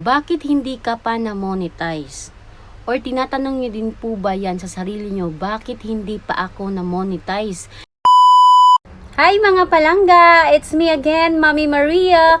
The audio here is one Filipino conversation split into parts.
Bakit hindi ka pa na-monetize? Or tinatanong niyo din po ba yan sa sarili niyo, bakit hindi pa ako na-monetize? Hi mga palangga! It's me again, Mami Maria.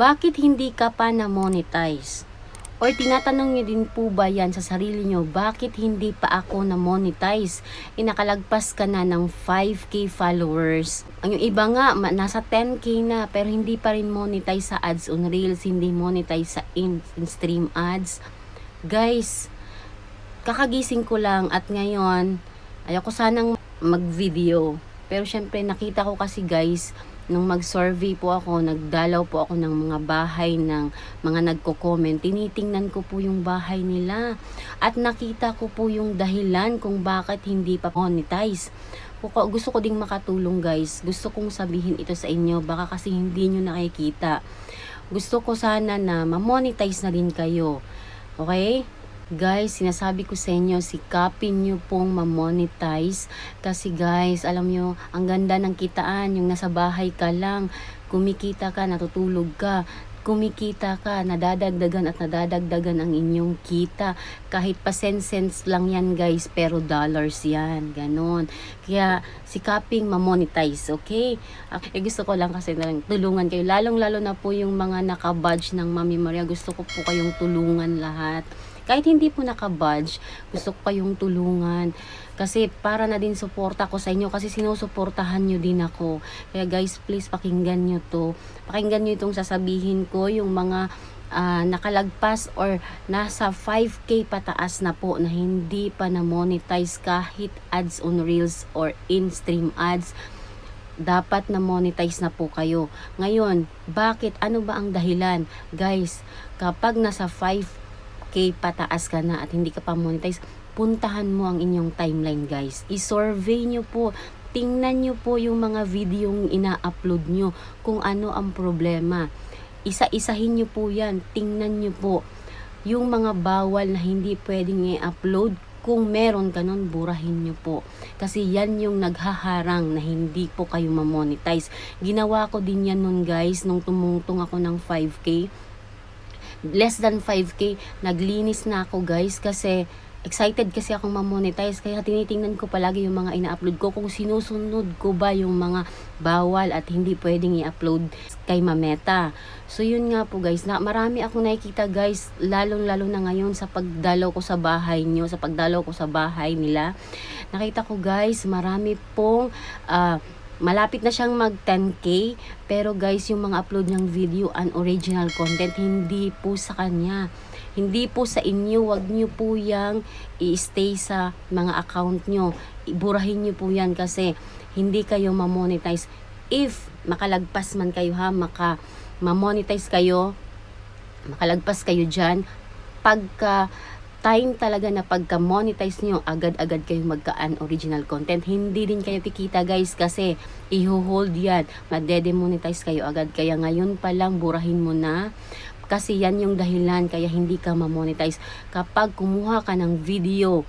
Bakit hindi ka pa na-monetize? Or tinatanong niyo din po ba yan sa sarili niyo, bakit hindi pa ako na-monetize? Inakalagpas ka na ng 5k followers. Ang yung iba nga, nasa 10k na, pero hindi pa rin monetize sa ads on Reels, hindi monetize sa in, in stream ads. Guys, kakagising ko lang at ngayon, ayoko sanang mag-video. Pero syempre, nakita ko kasi guys, nung mag-survey po ako, nagdalaw po ako ng mga bahay ng mga nagko-comment, tinitingnan ko po yung bahay nila. At nakita ko po yung dahilan kung bakit hindi pa monetize. Gusto ko ding makatulong guys. Gusto kong sabihin ito sa inyo. Baka kasi hindi nyo nakikita. Gusto ko sana na ma-monetize na din kayo. Okay? Guys, sinasabi ko sa inyo, sikapin nyo pong ma-monetize. Kasi guys, alam nyo, ang ganda ng kitaan, yung nasa bahay ka lang, kumikita ka, natutulog ka, kumikita ka, nadadagdagan at nadadagdagan ang inyong kita. Kahit pa cents lang yan guys, pero dollars yan. Ganon. Kaya sikaping ma-monetize, okay? Eh, gusto ko lang kasi na tulungan kayo. Lalong-lalo na po yung mga naka-badge ng Mami Maria. Gusto ko po kayong tulungan lahat. Kahit hindi po naka-badge, gusto ko kayong tulungan. Kasi para na din suporta ko sa inyo kasi sinusuportahan nyo din ako. Kaya guys, please pakinggan nyo to. Pakinggan nyo itong sasabihin ko, yung mga ah, nakalagpas or nasa 5k pataas na po na hindi pa na-monetize kahit ads on Reels or in-stream ads dapat na monetize na po kayo. Ngayon, bakit? Ano ba ang dahilan? Guys, kapag nasa 5k pataas ka na at hindi ka pa monetize, puntahan mo ang inyong timeline guys. I-survey nyo po. Tingnan nyo po yung mga video yung ina-upload nyo kung ano ang problema. Isa-isahin nyo po yan. Tingnan nyo po yung mga bawal na hindi pwedeng i-upload kung meron ka nun, burahin nyo po. Kasi yan yung naghaharang na hindi po kayo mamonetize. Ginawa ko din yan nun guys, nung tumungtong ako ng 5K. Less than 5K, naglinis na ako guys kasi excited kasi akong mamonetize kaya tinitingnan ko palagi yung mga ina-upload ko kung sinusunod ko ba yung mga bawal at hindi pwedeng i-upload kay Mameta. So yun nga po guys, na marami akong nakikita guys, lalong lalo na ngayon sa pagdalaw ko sa bahay nyo, sa pagdalaw ko sa bahay nila. Nakita ko guys, marami pong ah, malapit na siyang mag 10k pero guys yung mga upload ng video and original content hindi po sa kanya. Hindi po sa inyo. Wag niyo po yang i-stay sa mga account nyo iburahin niyo po yan kasi hindi kayo ma-monetize. If makalagpas man kayo ha maka ma-monetize kayo makalagpas kayo dyan pagka time talaga na pagka monetize nyo, agad-agad kayo magkaan original content. Hindi din kayo kikita guys kasi i-hold yan. Madedemonetize kayo agad. Kaya ngayon pa lang burahin mo na kasi yan yung dahilan kaya hindi ka ma-monetize. Kapag kumuha ka ng video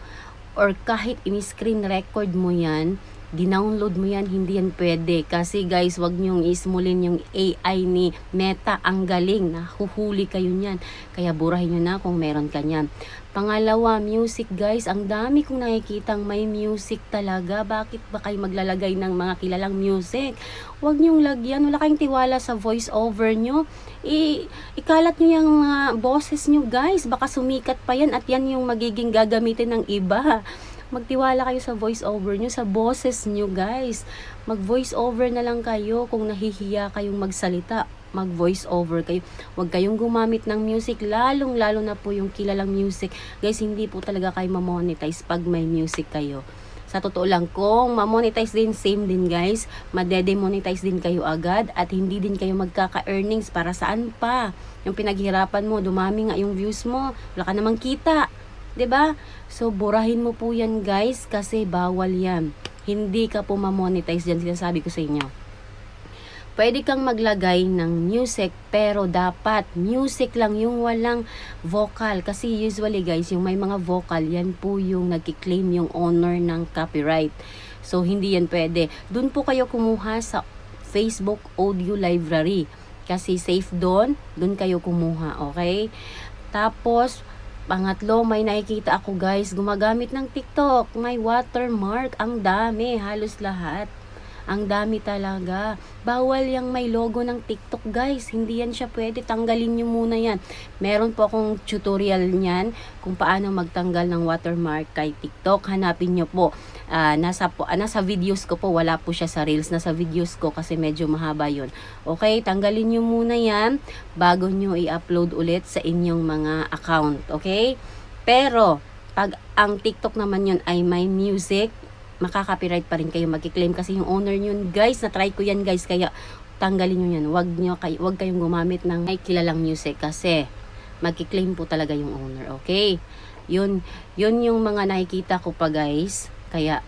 or kahit in-screen record mo yan, dinownload mo yan, hindi yan pwede. Kasi guys, wag niyong ismulin yung AI ni Meta. Ang galing, nahuhuli kayo niyan. Kaya burahin nyo na kung meron ka niyan. Pangalawa, music guys. Ang dami kong nakikitang may music talaga. Bakit ba kayo maglalagay ng mga kilalang music? Huwag niyong lagyan. Wala kayong tiwala sa voice over nyo. I, ikalat nyo yung mga boses nyo guys. Baka sumikat pa yan at yan yung magiging gagamitin ng iba magtiwala kayo sa voice over nyo, sa boses nyo guys. Mag voice over na lang kayo kung nahihiya kayong magsalita. Mag voice over kayo. Huwag kayong gumamit ng music, lalong lalo na po yung kilalang music. Guys, hindi po talaga kayo mamonetize pag may music kayo. Sa totoo lang, kung ma-monetize din, same din guys. Made-demonetize din kayo agad at hindi din kayo magkaka-earnings para saan pa. Yung pinaghirapan mo, dumami nga yung views mo, wala ka namang kita. 'Di ba? So, burahin mo po yan guys kasi bawal yan. Hindi ka po ma-monetize dyan, sinasabi ko sa inyo. Pwede kang maglagay ng music pero dapat music lang yung walang vocal kasi usually guys yung may mga vocal yan po yung nagki-claim yung owner ng copyright. So hindi yan pwede. Doon po kayo kumuha sa Facebook Audio Library kasi safe doon, doon kayo kumuha, okay? Tapos Pangatlo, may nakikita ako guys, gumagamit ng TikTok. May watermark. Ang dami, halos lahat. Ang dami talaga. Bawal yung may logo ng TikTok guys. Hindi yan siya pwede. Tanggalin nyo muna yan. Meron po akong tutorial niyan kung paano magtanggal ng watermark kay TikTok. Hanapin nyo po. Ah, nasa, po, ah, nasa videos ko po. Wala po siya sa reels. Nasa videos ko kasi medyo mahaba yun. Okay, tanggalin nyo muna yan bago nyo i-upload ulit sa inyong mga account. Okay? Pero, pag ang TikTok naman yun ay may music, makaka-copyright pa rin kayo magki-claim kasi yung owner yun guys na-try ko yan guys kaya tanggalin nyo yan wag nyo kay wag kayong gumamit ng may kilalang music kasi magki-claim po talaga yung owner okay yun yun yung mga nakikita ko pa guys kaya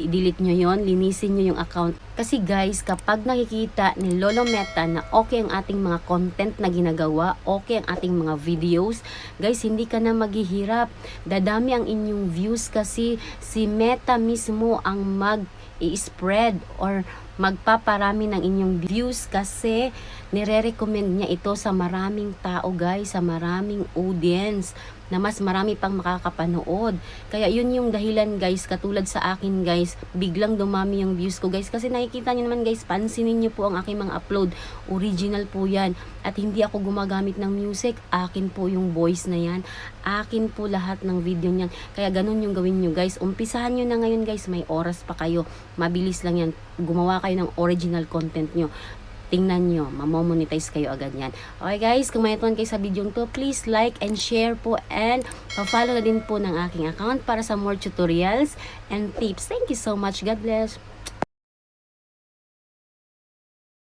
i-delete nyo yon linisin nyo yung account. Kasi guys, kapag nakikita ni Lolo Meta na okay ang ating mga content na ginagawa, okay ang ating mga videos, guys, hindi ka na maghihirap. Dadami ang inyong views kasi si Meta mismo ang mag i-spread or magpaparami ng inyong views kasi nire-recommend niya ito sa maraming tao guys, sa maraming audience na mas marami pang makakapanood. Kaya yun yung dahilan guys, katulad sa akin guys, biglang dumami yung views ko guys. Kasi nakikita niyo naman guys, pansinin niyo po ang aking mga upload. Original po yan. At hindi ako gumagamit ng music, akin po yung voice na yan. Akin po lahat ng video niyan. Kaya ganun yung gawin nyo guys. Umpisahan nyo na ngayon guys, may oras pa kayo. Mabilis lang yan. Gumawa kayo ng original content nyo tingnan nyo, mamomonetize kayo agad yan. Okay guys, kung may ituan kayo sa video to, please like and share po and pa-follow na din po ng aking account para sa more tutorials and tips. Thank you so much. God bless.